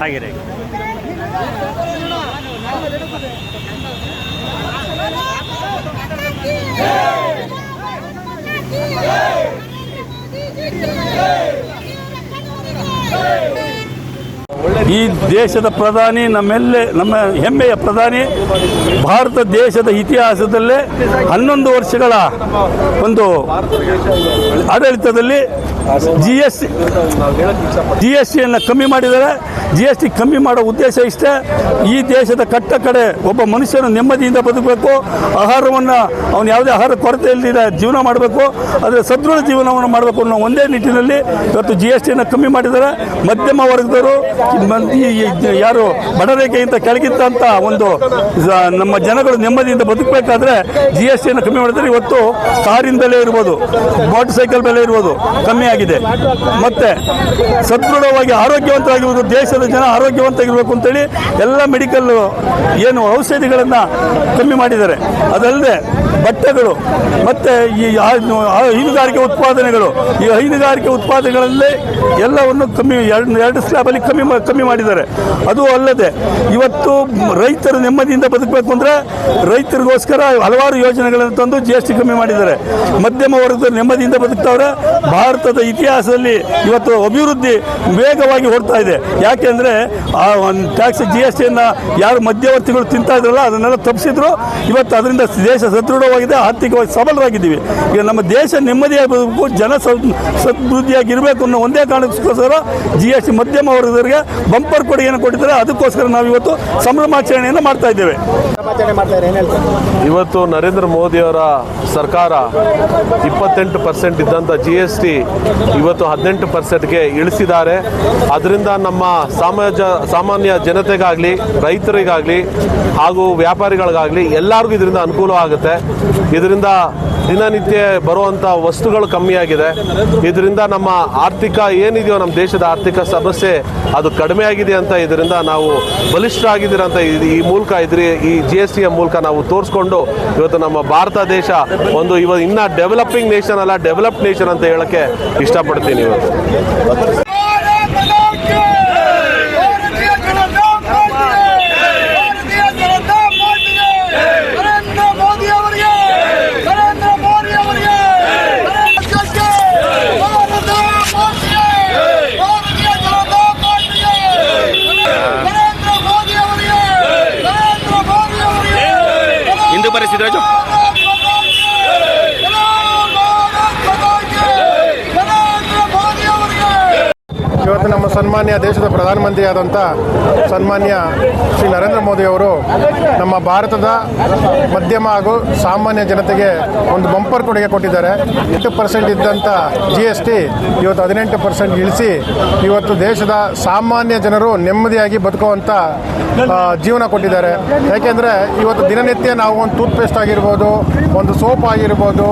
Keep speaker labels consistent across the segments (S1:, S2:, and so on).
S1: ಹಾಗೆ
S2: ಈ ದೇಶದ ಪ್ರಧಾನಿ ನಮ್ಮೆಲ್ಲ, ನಮ್ಮ ಹೆಮ್ಮೆಯ ಪ್ರಧಾನಿ ಭಾರತ ದೇಶದ ಇತಿಹಾಸದಲ್ಲೇ ಹನ್ನೊಂದು ವರ್ಷಗಳ ಒಂದು ಆಡಳಿತದಲ್ಲಿ ಜಿ ಎಸ್ ಜಿ ಎಸ್ ಟಿಯನ್ನು ಕಮ್ಮಿ ಮಾಡಿದ್ದಾರೆ. ಜಿ ಎಸ್ ಟಿ ಕಮ್ಮಿ ಮಾಡೋ ಉದ್ದೇಶ ಇಷ್ಟೇ. ಈ ದೇಶದ ಕಟ್ಟ ಕಡೆ ಒಬ್ಬ ಮನುಷ್ಯನು ನೆಮ್ಮದಿಯಿಂದ ಬದುಕಬೇಕು. ಆಹಾರವನ್ನು ಅವನು ಯಾವುದೇ ಆಹಾರ ಕೊರತೆ ಇಲ್ಲದ ಜೀವನ ಮಾಡಬೇಕು. ಅದರ ಸದೃಢ ಜೀವನವನ್ನು ಮಾಡಬೇಕು ಅನ್ನೋ ಒಂದೇ ನಿಟ್ಟಿನಲ್ಲಿ ಇವತ್ತು ಜಿ ಎಸ್ ಟಿಯನ್ನು ಕಮ್ಮಿ ಮಾಡಿದ್ದಾರೆ. ಮಧ್ಯಮ ವರ್ಗದವರು ಯಾರು ಬಡರೇಖೆಯಿಂದ ಕೆಳಗಿದ್ದಂಥ ಒಂದು ನಮ್ಮ ಜನಗಳು ನೆಮ್ಮದಿಯಿಂದ ಬದುಕಬೇಕಾದ್ರೆ ಜಿ ಎಸ್ ಟಿಯನ್ನು ಕಮ್ಮಿ ಮಾಡಿದರೆ ಇವತ್ತು ಕಾರಿನ ಬೆಲೆ ಇರ್ಬೋದು ಮೋಟರ್ ಸೈಕಲ್ ಬೆಲೆ ಇರ್ಬೋದು, ಕಮ್ಮಿ ಆಗಿದೆ. ಮತ್ತೆ ಸದೃಢವಾಗಿ ಆರೋಗ್ಯವಂತರಾಗಿರ್ಬೋದು ದೇಶದ ಜನ ಆರೋಗ್ಯವಂತರಾಗಿರ್ಬೇಕು ಅಂತೇಳಿ ಎಲ್ಲ ಮೆಡಿಕಲ್ ಏನು ಔಷಧಿಗಳನ್ನು ಕಮ್ಮಿ ಮಾಡಿದ್ದಾರೆ. ಅದಲ್ಲದೆ ಬಟ್ಟೆಗಳು ಮತ್ತೆ ಈ ಹೈನುಗಾರಿಕೆ ಉತ್ಪಾದನೆಗಳು, ಈ ಹೈನುಗಾರಿಕೆ ಉತ್ಪಾದನೆಗಳಲ್ಲಿ ಎಲ್ಲವನ್ನು ಕಮ್ಮಿ, ಎರಡು ಎರಡು ಸ್ಲ್ಯಾಬಲ್ಲಿ ಕಮ್ಮಿ ಕಮ್ಮಿ ಮಾಡಿದ್ದಾರೆ. ಅದು ಅಲ್ಲದೆ ಇವತ್ತು ರೈತರು ನೆಮ್ಮದಿಯಿಂದ ಬದುಕಬೇಕು ಅಂದರೆ ರೈತರಿಗೋಸ್ಕರ ಹಲವಾರು ಯೋಜನೆಗಳನ್ನು ತಂದು ಜಿ ಎಸ್ ಟಿ ಕಮ್ಮಿ ಮಾಡಿದ್ದಾರೆ. ಮಧ್ಯಮ ವರ್ಗದ ನೆಮ್ಮದಿಯಿಂದ ಬದುಕ್ತವ್ರೆ. ಭಾರತದ ಇತಿಹಾಸದಲ್ಲಿ ಇವತ್ತು ಅಭಿವೃದ್ಧಿ ವೇಗವಾಗಿ ಹೊಡ್ತಾ ಇದೆ. ಯಾಕೆಂದರೆ ಆ ಒಂದು ಟ್ಯಾಕ್ಸ್ ಜಿ ಎಸ್ ಟಿಯನ್ನು ಯಾರು ಮಧ್ಯವರ್ತಿಗಳು ತಿಂತಾ ಇದ್ರಲ್ಲ ಅದನ್ನೆಲ್ಲ ತಪ್ಪಿಸಿದ್ರು ಇವತ್ತು ಅದರಿಂದ ದೇಶ ಸದೃಢವಾಗಿದೆ ಆರ್ಥಿಕವಾಗಿ ಸಬಲರಾಗಿದ್ದೀವಿ. ಈಗ ನಮ್ಮ ದೇಶ ನೆಮ್ಮದಿಯಾಗಬೇಕು ಜನ ಸದ್- ಸಮೃದ್ಧಿಯಾಗಿರಬೇಕು ಅನ್ನೋ ಒಂದೇ ಕಾರಣಕ್ಕೋಸ್ಕರ ಜಿ ಎಸ್ ಟಿ ಮಧ್ಯಮ ವರ್ಗದವರಿಗೆ ಬಂಪರ್ ಕೊಡುಗೆಯನ್ನು ಕೊಟ್ಟಿದ್ದಾರೆ. ಅದಕ್ಕೋಸ್ಕರ ನಾವು ಇವತ್ತು ಸಂಭ್ರಮಾಚರಣೆಯನ್ನು ಮಾಡ್ತಾ ಇದ್ದೇವೆ.
S3: ಇವತ್ತು ನರೇಂದ್ರ ಮೋದಿಯವರ ಸರ್ಕಾರ ಇಪ್ಪತ್ತೆಂಟು ಪರ್ಸೆಂಟ್ ಇದ್ದಂಥ ಜಿ ಎಸ್ ಟಿ ಇವತ್ತು ಹದಿನೆಂಟು ಪರ್ಸೆಂಟ್ಗೆ ಇಳಿಸಿದ್ದಾರೆ. ಅದರಿಂದ ನಮ್ಮ ಸಮಾಜ ಸಾಮಾನ್ಯ ಜನತೆಗಾಗಲಿ, ರೈತರಿಗಾಗಲಿ ಹಾಗೂ ವ್ಯಾಪಾರಿಗಳಿಗಾಗಲಿ ಎಲ್ಲರಿಗೂ ಇದರಿಂದ ಅನುಕೂಲ ಆಗುತ್ತೆ ಇದರಿಂದ ದಿನನಿತ್ಯ ಬರುವಂಥ ವಸ್ತುಗಳು ಕಮ್ಮಿಯಾಗಿದೆ. ಇದರಿಂದ ನಮ್ಮ ಆರ್ಥಿಕ ಏನಿದೆಯೋ ನಮ್ಮ ದೇಶದ ಆರ್ಥಿಕ ಸಮಸ್ಯೆ ಅದು ಕಡಿಮೆ ಆಗಿದೆ ಅಂತ ಇದರಿಂದ ನಾವು ಬಲಿಷ್ಠರಾಗಿದ್ದೀರ ಅಂತ ಈ- ಈ ಮೂಲಕ ಇದ್ರಿ, ಈ ಜಿ ಎಸ್ ಟಿಯ ಮೂಲಕ ನಾವು ತೋರಿಸ್ಕೊಂಡು ಇವತ್ತು ನಮ್ಮ ಭಾರತ ದೇಶ ಒಂದು ಇವತ್ತು ಇನ್ನೂ ಡೆವಲಪಿಂಗ್ ನೇಷನ್ ಅಲ್ಲ ಡೆವಲಪ್ಡ್ ನೇಷನ್ ಅಂತ ಹೇಳಕ್ಕೆ ಇಷ್ಟಪಡ್ತೀನಿ ಇವತ್ತು
S4: ಭಾರತೀಯ ಜನತಾ ಪಾರ್ಟಿಗೆ ಭಾರತೀಯ ಜನತಾ ಪಾರ್ಟಿಗೆ ನರೇಂದ್ರ ಮೋದಿ ಅವರಿಗೆ ನರೇಂದ್ರ ಮೋದಿ ಅವರಿಗೆ ರಾಜ್ಯಕ್ಕೆ ಭಾರತ ಮಾತೆಗೆ ಭಾರತೀಯ ಜನತಾ ಪಾರ್ಟಿಗೆ ನರೇಂದ್ರ ಮೋದಿ ಅವರಿಗೆ ನರೇಂದ್ರ ಮೋದಿ ಅವರಿಗೆ
S1: ಹಿಂದೂ ಪರಿಸ್ಥಿತಿ
S4: ನರೇಂದ್ರ ಮೋದಿ ಅವರಿಗೆ
S5: ಇವತ್ತು ನಮ್ಮ ಸನ್ಮಾನ್ಯ ದೇಶದ ಪ್ರಧಾನಮಂತ್ರಿಯಾದಂಥ ಸನ್ಮಾನ್ಯ ಶ್ರೀ ನರೇಂದ್ರ ಮೋದಿ ಅವರು ನಮ್ಮ ಭಾರತದ ಮಧ್ಯಮ ಹಾಗೂ ಸಾಮಾನ್ಯ ಜನತೆಗೆ ಒಂದು ಬಂಪರ್ ಕೊಡುಗೆ ಕೊಟ್ಟಿದ್ದಾರೆ. ಎಂಟು ಪರ್ಸೆಂಟ್ ಇದ್ದಂಥ ಜಿ ಎಸ್ ಟಿ ಇವತ್ತು ಹದಿನೆಂಟು ಪರ್ಸೆಂಟ್ ಇಳಿಸಿ ಇವತ್ತು ದೇಶದ ಸಾಮಾನ್ಯ ಜನರು ನೆಮ್ಮದಿಯಾಗಿ ಬದುಕುವಂಥ ಜೀವನ ಕೊಟ್ಟಿದ್ದಾರೆ. ಯಾಕೆಂದರೆ ಇವತ್ತು ದಿನನಿತ್ಯ ನಾವು ಒಂದು ಟೂತ್ ಪೇಸ್ಟ್ ಆಗಿರ್ಬೋದು, ಒಂದು ಸೋಪ್ ಆಗಿರ್ಬೋದು,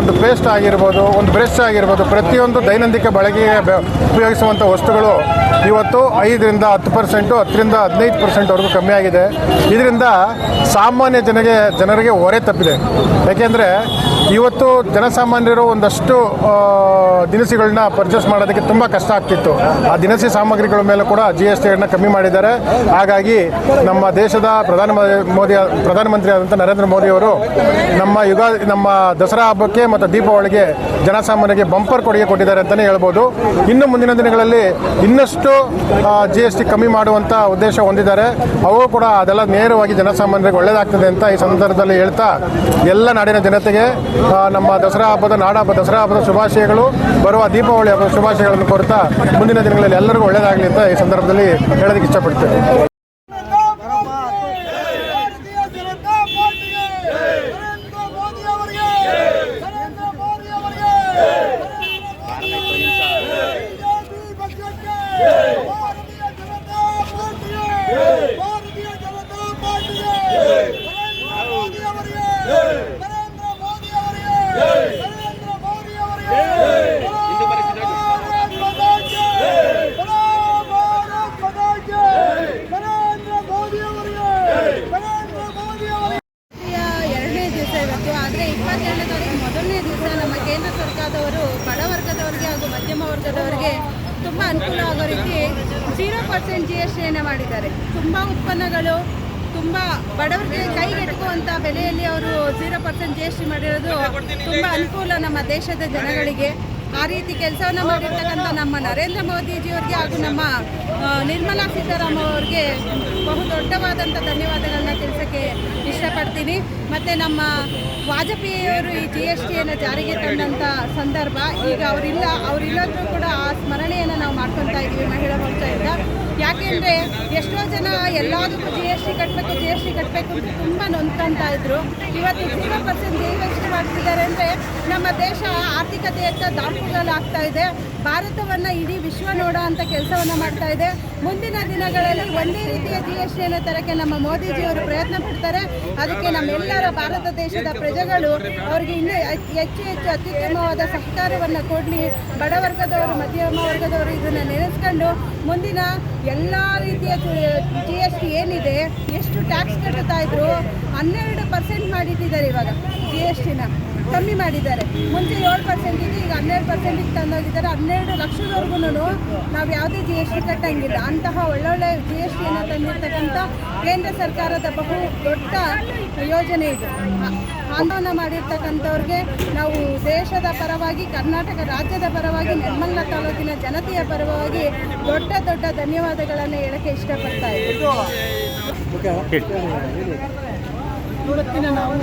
S5: ಒಂದು ಪೇಸ್ಟ್ ಆಗಿರ್ಬೋದು, ಒಂದು ಬ್ರಷ್ ಆಗಿರ್ಬೋದು, ಪ್ರತಿಯೊಂದು ದೈನಂದಿನ ಬಳಕೆಗೆ ಉಪಯೋಗಿಸುವಂಥ ಉಪಯೋಗಿಸುವಂಥ ವಸ್ತುಗಳು ಇವತ್ತು ಐದರಿಂದ ಹತ್ತು ಪರ್ಸೆಂಟು, ಹತ್ತರಿಂದ ಹದಿನೈದು ಪರ್ಸೆಂಟ್ವರೆಗೂ ಕಮ್ಮಿ ಆಗಿದೆ. ಇದರಿಂದ ಸಾಮಾನ್ಯ ಜನಗೆ, ಜನರಿಗೆ ಹೊರೆ ತಪ್ಪಿದೆ. ಯಾಕೆಂದರೆ ಇವತ್ತು ಜನಸಾಮಾನ್ಯರು ಒಂದಷ್ಟು ದಿನಸಿಗಳನ್ನ ಪರ್ಚೇಸ್ ಮಾಡೋದಕ್ಕೆ ತುಂಬ ಕಷ್ಟ ಆಗ್ತಿತ್ತು. ಆ ದಿನಸಿ ಸಾಮಗ್ರಿಗಳ ಮೇಲೆ ಕೂಡ ಜಿ ಎಸ್ ಟಿಯನ್ನು ಕಮ್ಮಿ ಮಾಡಿದ್ದಾರೆ. ಹಾಗಾಗಿ ನಮ್ಮ ದೇಶದ ಪ್ರಧಾನ ಮೋದಿ ಪ್ರಧಾನಮಂತ್ರಿ ಆದಂಥ ನರೇಂದ್ರ ಮೋದಿಯವರು ನಮ್ಮ ಯುಗ, ನಮ್ಮ ದಸರಾ ಹಬ್ಬಕ್ಕೆ ಮತ್ತು ದೀಪಾವಳಿಗೆ ಜನಸಾಮಾನ್ಯರಿಗೆ ಬಂಪರ್ ಕೊಡುಗೆ ಕೊಟ್ಟಿದ್ದಾರೆ ಅಂತಲೇ ಹೇಳ್ಬೋದು. ಇನ್ನು ಮುಂದಿನ ದಿನಗಳಲ್ಲಿ ಇನ್ನಷ್ಟು ಜಿ ಎಸ್ ಟಿ ಕಮ್ಮಿ ಮಾಡುವಂಥ ಉದ್ದೇಶ ಹೊಂದಿದ್ದಾರೆ. ಅವು ಕೂಡ ಅದೆಲ್ಲ ನೇರವಾಗಿ ಜನಸಾಮಾನ್ಯರಿಗೆ ಒಳ್ಳೆಯದಾಗ್ತದೆ ಅಂತ ಈ ಸಂದರ್ಭದಲ್ಲಿ ಹೇಳ್ತಾ ಎಲ್ಲ ನಾಡಿನ ಜನತೆಗೆ ನಮ್ಮ ದಸರಾ ಹಬ್ಬದ ನಾಡ ಹಬ್ಬ ದಸರಾ ಹಬ್ಬದ ಶುಭಾಶಯಗಳು. ಬರುವ ದೀಪಾವಳಿ ಹಬ್ಬದ ಶುಭಾಶಯಗಳನ್ನು ಕೋರುತ್ತಾ ಮುಂದಿನ ದಿನಗಳಲ್ಲಿ ಎಲ್ಲರಿಗೂ ಒಳ್ಳೆಯದಾಗಲಿ ಅಂತ ಈ ಸಂದರ್ಭದಲ್ಲಿ ಹೇಳೋದಕ್ಕೆ ಇಷ್ಟಪಡ್ತೇನೆ
S4: ಭಾರತೀಯ ಜನತಾ ಪಾರ್ಟಿಗೆ ನರೇಂದ್ರ ಮೋದಿ ಅವರಿಗೆ ನರೇಂದ್ರ ಮೋದಿ ಅವರಿಗೆ ಬಿಜೆಪಿ ಪಕ್ಷಕ್ಕೆ ಭಾರತೀಯ ಜನತಾ ಪಾರ್ಟಿಗೆ ಭಾರತೀಯ ಜನತಾ ಪಾರ್ಟಿಗೆ ನರೇಂದ್ರ ಮೋದಿ ಅವರಿಗೆ ನರೇಂದ್ರ ಮೋದಿ ಅವರಿಗೆ ನರೇಂದ್ರ ಮೋದಿ ಅವರಿಗೆ ಭಾರತ್ ಮಾತಾ ಕಿ ಜೈ! ಭಾರತ್ ಮಾತಾ ಕಿ ಜೈ!
S6: ಪರ್ಸೆಂಟ್ ಜಿ ಎಸ್ ಟಿಯನ್ನು ಮಾಡಿದ್ದಾರೆ ತುಂಬ ಉತ್ಪನ್ನಗಳು ತುಂಬ ಬಡವರಿಗೆ ಕೈಗೆಟುಕುವಂಥ ಬೆಲೆಯಲ್ಲಿ ಅವರು zero percent G S T ಮಾಡಿರೋದು ತುಂಬ ಅನುಕೂಲ ನಮ್ಮ ದೇಶದ ಜನಗಳಿಗೆ. ಆ ರೀತಿ ಕೆಲಸವನ್ನು ಮಾಡಿರ್ತಕ್ಕಂಥ ನಮ್ಮ ನರೇಂದ್ರ ಮೋದಿಜಿಯವರಿಗೆ ಹಾಗೂ ನಮ್ಮ ನಿರ್ಮಲಾ ಸೀತಾರಾಮನ್ ಅವ್ರಿಗೆ ಬಹು ದೊಡ್ಡವಾದಂಥ ಧನ್ಯವಾದಗಳನ್ನ ತಿಳಿಸೋಕ್ಕೆ ಇಷ್ಟಪಡ್ತೀನಿ. ಮತ್ತು ನಮ್ಮ ವಾಜಪೇಯಿಯವರು ಈ ಜಿ ಎಸ್ ಟಿಯನ್ನು ಜಾರಿಗೆ ತಂದಂಥ ಸಂದರ್ಭ, ಈಗ ಅವರಿಲ್ಲ, ಅವರಿಲ್ಲದ್ರೂ ಕೂಡ ಆ ಸ್ಮರಣೆಯನ್ನು ನಾವು ಮಾಡ್ಕೊತಾ ಇದ್ದೀವಿ ಮಹಿಳಾ ಮೋರ್ಚಾದಿಂದ ಯಾಕೆಂದರೆ ಎಷ್ಟೋ ಜನ ಎಲ್ಲದಕ್ಕೂ ಜಿ ಎಸ್ ಟಿ ಕಟ್ಟಬೇಕು ಜಿ ಎಸ್ ಟಿ ಕಟ್ಟಬೇಕು ಅಂತ ತುಂಬ ನೊಂದ್ಕೊಂತ ಇದ್ರು. ಇವತ್ತು zero percent G S T ಮಾಡ್ತಿದ್ದಾರೆ ಅಂದರೆ ನಮ್ಮ ದೇಶ ಆರ್ಥಿಕತೆಯತ್ತ ದಾಪುಗಾಲಾಗ್ತಾ ಇದೆ. ಭಾರತವನ್ನು ಇಡೀ ವಿಶ್ವ ನೋಡೋ ಅಂತ ಕೆಲಸವನ್ನು ಮಾಡ್ತಾ ಇದೆ. ಮುಂದಿನ ದಿನಗಳಲ್ಲಿ ಒಂದೇ ರೀತಿಯ ಜಿ ಎಸ್ ಟಿಯನ್ನು ತರಕ್ಕೆ ನಮ್ಮ ಮೋದಿಜಿಯವರು ಪ್ರಯತ್ನ ಪಡ್ತಾರೆ. ಅದಕ್ಕೆ ನಮ್ಮೆಲ್ಲರ ಭಾರತ ದೇಶದ ಪ್ರಜೆಗಳು ಅವರಿಗೆ ಇನ್ನೂ ಹೆಚ್ಚು ಹೆಚ್ಚು ಅತ್ಯುತ್ತಮವಾದ ಸಹಕಾರವನ್ನು ಕೊಡಲಿ. ಬಡವರ್ಗದವರು ಮಧ್ಯಮ ವರ್ಗದವರು ಇದನ್ನು ನೆನೆಸ್ಕೊಂಡು ಮುಂದಿನ ಎಲ್ಲ ರೀತಿಯ ಜಿ ಎಸ್ ಟಿ ಏನಿದೆ, ಎಷ್ಟು ಟ್ಯಾಕ್ಸ್ ಕಟ್ಟುತ್ತಾ ಇದ್ರು ಹನ್ನೆರಡು ಪರ್ಸೆಂಟ್ ಮಾಡಿಟ್ಟಿದ್ದಾರೆ ಇವಾಗ ಜಿ ಎಸ್ ಟಿನ ಕಮ್ಮಿ ಮಾಡಿದ್ದಾರೆ. ಮುಂಚೆ ಏಳು ಪರ್ಸೆಂಟ್ ಇದ್ದು ಈಗ ಹನ್ನೆರಡು ಪರ್ಸೆಂಟಿಗೆ ತಂದೋಗಿದ್ದಾರೆ. ಹನ್ನೆರಡು ಲಕ್ಷದವರೆಗೂ ನಾವು ಯಾವುದೇ ಜಿ ಎಸ್ ಟಿ ಕಟ್ಟಂಗಿಲ್ಲ. ಅಂತಹ ಒಳ್ಳೊಳ್ಳೆ ಜಿ ಎಸ್ ಟಿಯನ್ನು ತಂದಿರ್ತಕ್ಕಂಥ ಕೇಂದ್ರ ಸರ್ಕಾರದ ಬಹು ದೊಡ್ಡ ಯೋಜನೆ ಇದು. ಆಂದೋಲನ ಮಾಡಿರ್ತಕ್ಕಂಥವ್ರಿಗೆ ನಾವು ದೇಶದ ಪರವಾಗಿ, ಕರ್ನಾಟಕ ರಾಜ್ಯದ ಪರವಾಗಿ ನಿರ್ಮಲ ತಾಲೂಕಿನ ಜನತೆಯ ಪರವಾಗಿ ದೊಡ್ಡ ದೊಡ್ಡ ಧನ್ಯವಾದಗಳನ್ನು ಹೇಳಕ್ಕೆ ಇಷ್ಟಪಡ್ತಾ ಇದ್ದೀವಿ
S7: ಇವತ್ತಿನ ನಾವು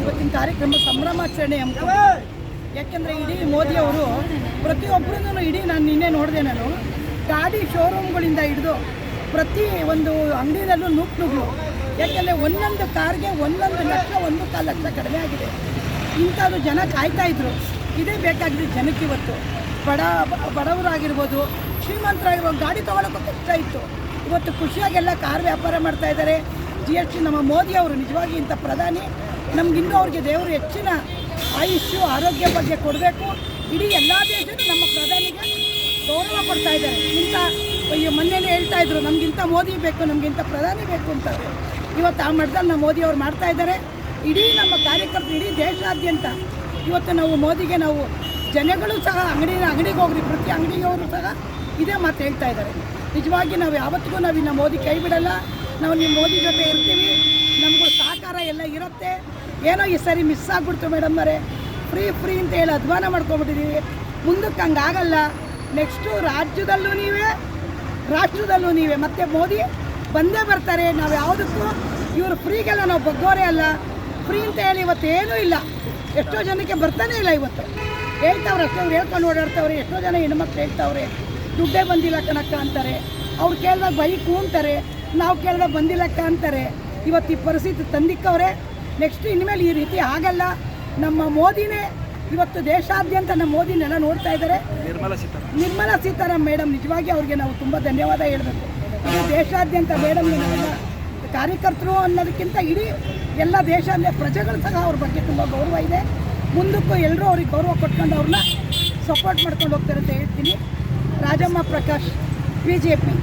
S7: ಇವತ್ತಿನ ಕಾರ್ಯಕ್ರಮ ಸಂಭ್ರಮಾಚರಣೆ ಹಮ್ಮಿಕೊಂಡಿದ್ದೀವಿ ಯಾಕೆಂದರೆ ಇಡೀ ಮೋದಿಯವರು ಪ್ರತಿಯೊಬ್ಬರನ್ನು ಇಡೀ ನಾನು ನಿನ್ನೆ ನೋಡಿದೆ ನಾನು, ಗಾಡಿ ಶೋರೂಮ್ಗಳಿಂದ ಹಿಡಿದು ಪ್ರತಿ ಒಂದು ಅಂಗಡಿಯಲ್ಲೂ ನುಗ್ಗು ನುಗ್ಗು. ಯಾಕೆಂದರೆ ಒಂದೊಂದು ಕಾರ್ಗೆ ಒಂದೊಂದು ಲಕ್ಷ, ಒಂದು ಕಾಲು ಲಕ್ಷ ಕಡಿಮೆ ಆಗಿದೆ. ಇಂಥದ್ದು ಜನ ಕಾಯ್ತಾ ಇದ್ರು. ಇದೇ ಬೇಕಾಗಿದೆ ಜನಕ್ಕೆ ಇವತ್ತು. ಬಡ, ಬಡವರಾಗಿರ್ಬೋದು, ಶ್ರೀಮಂತರಾಗಿರ್ಬೋದು, ಗಾಡಿ ತೊಗೊಳಕ್ಕೂ ಕಷ್ಟ ಇತ್ತು. ಇವತ್ತು ಖುಷಿಯಾಗೆಲ್ಲ ಕಾರ್ ವ್ಯಾಪಾರ ಮಾಡ್ತಾ ಇದ್ದಾರೆ. ಜಿ ಎಸ್ ನಮ್ಮ ಮೋದಿ ಅವರು ನಿಜವಾಗಿ ಇಂಥ ಪ್ರಧಾನಿ. ನಮಗಿನ್ನೂ ಅವ್ರಿಗೆ ದೇವರು ಹೆಚ್ಚಿನ ಆಯುಷ್ಯು, ಆರೋಗ್ಯ ಬಗ್ಗೆ ಕೊಡಬೇಕು. ಇಡೀ ಎಲ್ಲ ದೇಶಕ್ಕೂ ನಮ್ಮ ಪ್ರಧಾನಿಗೆ ಗೌರವ ಕೊಡ್ತಾ ಇದ್ದಾರೆ. ಇಂಥ ಅಯ್ಯೋ ಮೊನ್ನೆನೇ ಹೇಳ್ತಾ ಇದ್ರು ನಮಗಿಂತ ಮೋದಿ ಬೇಕು ನಮಗಿಂತ ಪ್ರಧಾನಿ ಬೇಕು ಅಂತ ಇವತ್ತು ಆ ಮಟ್ಟದಲ್ಲಿ ನಮ್ಮ ಮೋದಿ ಅವ್ರು ಮಾಡ್ತಾ ಇದ್ದಾರೆ. ಇಡೀ ನಮ್ಮ ಕಾರ್ಯಕರ್ತರು ಇಡೀ ದೇಶಾದ್ಯಂತ ಇವತ್ತು ನಾವು ಮೋದಿಗೆ ನಾವು ಜನಗಳು ಸಹ ಅಂಗಡಿ ಅಂಗಡಿಗೆ ಹೋಗ್ರಿ, ಪ್ರತಿ ಅಂಗಡಿಗೆ ಅವರು ಸಹ ಇದೇ ಮಾತು ಹೇಳ್ತಾ ಇದ್ದಾರೆ. ನಿಜವಾಗಿ ನಾವು ಯಾವತ್ತಿಗೂ ನಾವು ಇನ್ನು ಮೋದಿ ಕೈ ಬಿಡಲ್ಲ. ನಾವು ನಿಮ್ಮ ಮೋದಿ ಜೊತೆ ಇರ್ತೀವಿ. ನಮಗೂ ಸಹಕಾರ ಎಲ್ಲ ಇರುತ್ತೆ. ಏನೋ ಈ ಸರಿ ಮಿಸ್ ಆಗ್ಬಿಡ್ತು ಮೇಡಮ್ ಅವರೇ. ಫ್ರೀ ಫ್ರೀ ಅಂತ ಹೇಳಿ ಅಧ್ವಾನ ಮಾಡ್ಕೊಂಬಿಟ್ಟಿದ್ದೀವಿ ಮುಂದಕ್ಕೆ ಹಂಗಾಗಲ್ಲ ನೆಕ್ಸ್ಟು ರಾಜ್ಯದಲ್ಲೂ ನೀವೇ, ರಾಷ್ಟ್ರದಲ್ಲೂ ನೀವೇ. ಮತ್ತೆ ಮೋದಿ ಬಂದೇ ಬರ್ತಾರೆ. ನಾವು ಯಾವುದಕ್ಕೂ ಇವರು ಫ್ರೀಗೆಲ್ಲ ನಾವು ಬಗ್ಗೋರೇ ಅಲ್ಲ. ಫ್ರೀ ಅಂತ ಹೇಳಿ ಇವತ್ತು ಏನೂ ಇಲ್ಲ. ಎಷ್ಟೋ ಜನಕ್ಕೆ ಬರ್ತಾನೆ ಇಲ್ಲ ಇವತ್ತು. ಹೇಳ್ತಾವ್ರೆ ಅಷ್ಟೇ ಅವ್ರು ಹೇಳ್ಕೊಂಡು ಓಡಾಡ್ತಾವ್ರೆ ಎಷ್ಟೋ ಜನ ಹೆಣ್ಮಕ್ಳು ಹೇಳ್ತಾವ್ರೆ ದುಡ್ಡೇ ಬಂದಿಲ್ಲ ಕಣಕ್ಕ ಅಂತಾರೆ. ಅವ್ರು ಕೇಳಿದಾಗ ಬೈಕು ಅಂತಾರೆ ನಾವು ಕೇಳಿದಾಗ ಬಂದಿಲ್ಲಕ್ಕ ಅಂತಾರೆ. ಇವತ್ತು ಈ ಪರಿಸ್ಥಿತಿ ತಂದಿಕ್ಕವ್ರೆ ನೆಕ್ಸ್ಟ್ ಇನ್ಮೇಲೆ ಈ ರೀತಿ ಆಗಲ್ಲ. ನಮ್ಮ ಮೋದಿನೇ ಇವತ್ತು ದೇಶಾದ್ಯಂತ ನಮ್ಮ ಮೋದಿನೆಲ್ಲ ನೋಡ್ತಾ ಇದ್ದಾರೆ. ನಿರ್ಮಲಾ ಸೀತಾರಾಮ್ ಮೇಡಮ್ ನಿಜವಾಗಿ ಅವ್ರಿಗೆ ನಾವು ತುಂಬ ಧನ್ಯವಾದ ಹೇಳಬೇಕು. ದೇಶಾದ್ಯಂತ ಮೇಡಮ್ಗೆ ನಾವೆಲ್ಲ ಕಾರ್ಯಕರ್ತರು ಅನ್ನೋದಕ್ಕಿಂತ ಇಡೀ ಎಲ್ಲ ದೇಶಾದ್ಯ ಪ್ರಜೆಗಳು ಸಹ ಅವ್ರ ಬಗ್ಗೆ ತುಂಬ ಗೌರವ ಇದೆ. ಮುಂದಕ್ಕೂ ಎಲ್ಲರೂ ಅವ್ರಿಗೆ ಗೌರವ ಕೊಟ್ಕೊಂಡು ಅವ್ರನ್ನ ಸಪೋರ್ಟ್ ಮಾಡ್ಕೊಂಡು ಹೋಗ್ತಾರೆ ಅಂತ ಹೇಳ್ತೀನಿ. Rajamma Prakash B J P